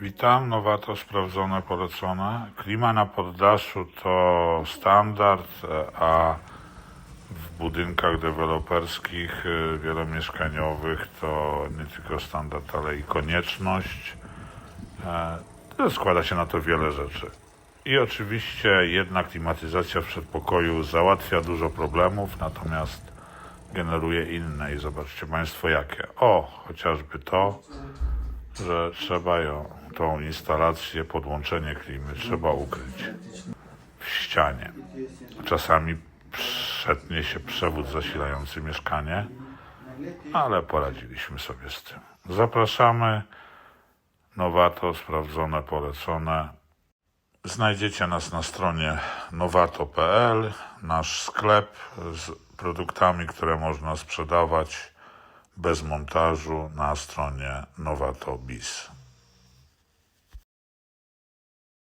Witam, nowato sprawdzone, polecone. Klima na poddaszu to standard, a w budynkach deweloperskich e, wielomieszkaniowych to nie tylko standard, ale i konieczność. E, Składa się na to wiele rzeczy. I oczywiście jedna klimatyzacja w przedpokoju załatwia dużo problemów, natomiast generuje inne i zobaczcie Państwo jakie. O, chociażby to, że trzeba ją, tą instalację, podłączenie klimy trzeba ukryć w ścianie. Czasami przetnie się przewód zasilający mieszkanie, ale poradziliśmy sobie z tym. Zapraszamy. Nowato, sprawdzone, polecone. Znajdziecie nas na stronie nowato.pl, nasz sklep z produktami, które można sprzedawać bez montażu na stronie Nowato Biz.